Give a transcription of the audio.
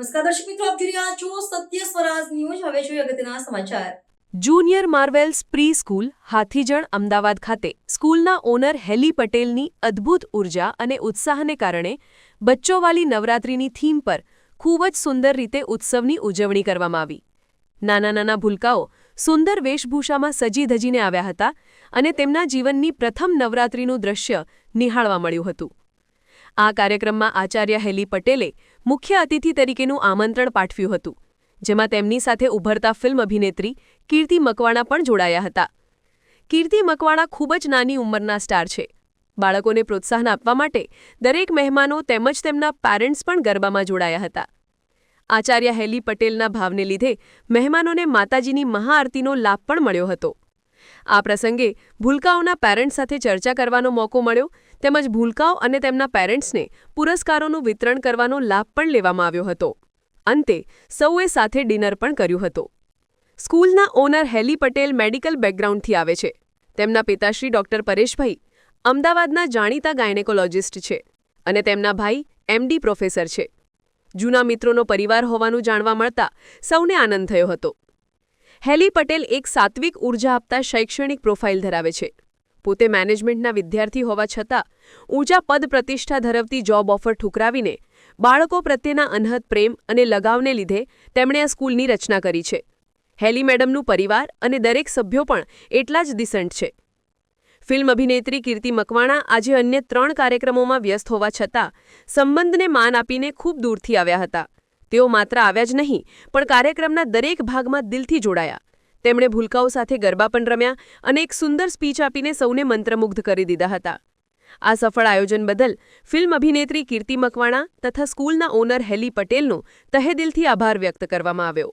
નમસ્કાર દર્શક મિત્રો, આપ જોઈ છો સત્ય સ્વરાજ ન્યૂઝ. હવે જોઈએ અગત્યના સમાચાર. Junior marvels pre school, Hathijan, Ahmedabad ખાતે. સ્કૂલના ઓનર હેલી પટેલની અદ્ભુત ઊર્જા અને ઉત્સાહને કારણે બચ્ચોવાલી નવરાત્રિની થીમ પર ખૂબ જ સુંદર રીતે ઉત્સવની ઉજવણી કરવામાં આવી. નાના નાના ભૂલકાઓ સુંદર વેશભૂષામાં સજી ધજીને આવ્યા હતા અને તેમના જીવનની પ્રથમ નવરાત્રિનું દ્રશ્ય નિહાળવા મળ્યું હતું. આ કાર્યક્રમમાં આચાર્ય હેલી પટેલે મુખ્ય અતિથિ તરીકેનું આમંત્રણ પાઠવ્યું હતું, જેમાં તેમની સાથે ઉભરતા ફિલ્મ અભિનેત્રી કીર્તિ મકવાણા પણ જોડાયા હતા. કીર્તિ મકવાણા ખૂબ જ નાની ઉંમરના સ્ટાર છે. બાળકોને પ્રોત્સાહન આપવા માટે દરેક મહેમાનો તેમજ તેમના પેરેન્ટ્સ પણ ગરબામાં જોડાયા હતા. આચાર્ય હેલી પટેલના ભાવને લીધે મહેમાનોને માતાજીની મહાઆરતીનો લાભ પણ મળ્યો હતો. આ પ્રસંગે ભૂલકાઓના પેરેન્ટ્સ સાથે ચર્ચા કરવાનો મોકો મળ્યો તેમજ ભૂલકાઓ અને તેમના પેરેન્ટ્સને પુરસ્કારોનું વિતરણ કરવાનો લાભ પણ લેવામાં આવ્યો હતો. અંતે, સૌએ સાથે ડિનર પણ કર્યું હતું. સ્કૂલના ઓનર હેલી પટેલ મેડિકલ બેકગ્રાઉન્ડથી આવે છે. તેમના પિતાશ્રી ડોક્ટર પરેશભાઈ અમદાવાદના જાણીતા ગાયનેકોલોજિસ્ટ છે અને તેમના ભાઈ એમડી પ્રોફેસર છે. જૂના મિત્રોનો પરિવાર હોવાનું જાણવા મળતા સૌને આનંદ થયો હતો. હેલી પટેલ એક સાત્વિક ઊર્જા આપતા શૈક્ષણિક પ્રોફાઇલ ધરાવે છે. પોતે મેનેજમેન્ટના વિદ્યાર્થી હોવા છતાં ઊંચા પદ પ્રતિષ્ઠા ધરાવતી જોબ ઓફર ઠુકરાવીને બાળકો પ્રત્યેના અનહદ પ્રેમ અને લગાવને લીધે તેમણે આ સ્કૂલની રચના કરી છે. હેલી મેડમનું પરિવાર અને દરેક સભ્યો પણ એટલા જ દિસન્ટ છે. ફિલ્મ અભિનેત્રી કીર્તિ મકવાણા આજે અન્ય ત્રણ કાર્યક્રમોમાં વ્યસ્ત હોવા છતાં સંબંધને માન આપીને ખૂબ દૂરથી આવ્યા હતા. તેઓ માત્ર આવ્યા જ નહીં, પણ કાર્યક્રમના દરેક ભાગમાં દિલથી જોડાયા. તેમણે ભૂલકાઓ સાથે ગરબા પણ રમ્યા અને એક સુંદર સ્પીચ આપીને સૌને મંત્રમુગ્ધ કરી દીધા હતા. આ સફળ આયોજન બદલ ફિલ્મ અભિનેત્રી કીર્તિ મકવાણા તથા સ્કૂલના ઓનર હેલી પટેલનો તહેદિલથી આભાર વ્યક્ત કરવામાં આવ્યો.